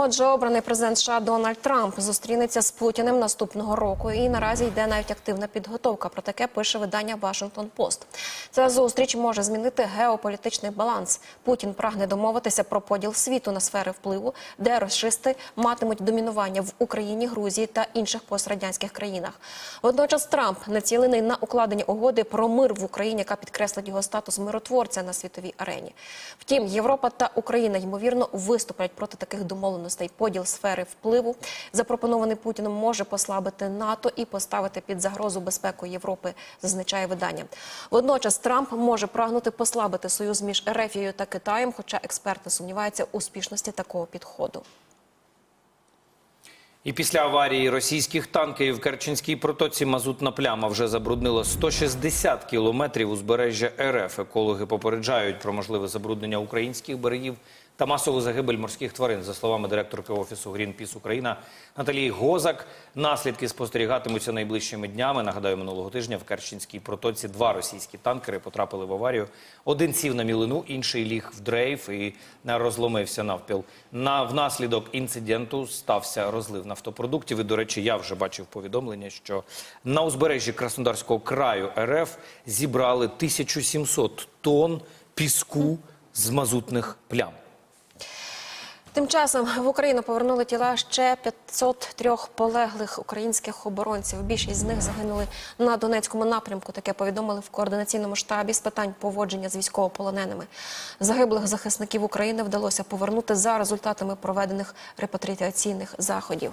Отже, обраний президент США Дональд Трамп зустрінеться з Путіним наступного року. І наразі йде навіть активна підготовка. Про таке пише видання Washington Post. Ця зустріч може змінити геополітичний баланс. Путін прагне домовитися про поділ світу на сфери впливу, де росшисти матимуть домінування в Україні, Грузії та інших пострадянських країнах. Водночас Трамп націлений на укладення угоди про мир в Україні, яка підкреслить його статус миротворця на світовій арені. Втім, Європа та Україна ймовірно виступлять проти таких домовленостей. Поділ сфери впливу, запропонований Путіним, може послабити НАТО і поставити під загрозу безпеку Європи, зазначає видання. Водночас Трамп може прагнути послабити союз між Ерефією та Китаєм, хоча експерти сумніваються у успішності такого підходу. І після аварії російських танків в Керченській протоці мазутна пляма вже забруднила 160 кілометрів узбережжя РФ. Екологи попереджають про можливе забруднення українських берегів та масову загибель морських тварин. За словами директорки офісу Greenpeace Україна Наталії Гозак, наслідки спостерігатимуться найближчими днями. Нагадаю, минулого тижня в Керченській протоці два російські танкери потрапили в аварію. Один сів на мілину, інший ліг в дрейф і розломився навпіл. На внаслідок інциденту стався розлив нафтопродуктів. І, до речі, я вже бачив повідомлення, що на узбережжі Краснодарського краю РФ зібрали 1700 тонн піску з мазутних плям. Тим часом в Україну повернули тіла ще 503 полеглих українських оборонців. Більшість з них загинули на Донецькому напрямку. Таке повідомили в координаційному штабі з питань поводження з військовополоненими. Загиблих захисників України вдалося повернути за результатами проведених репатріаційних заходів.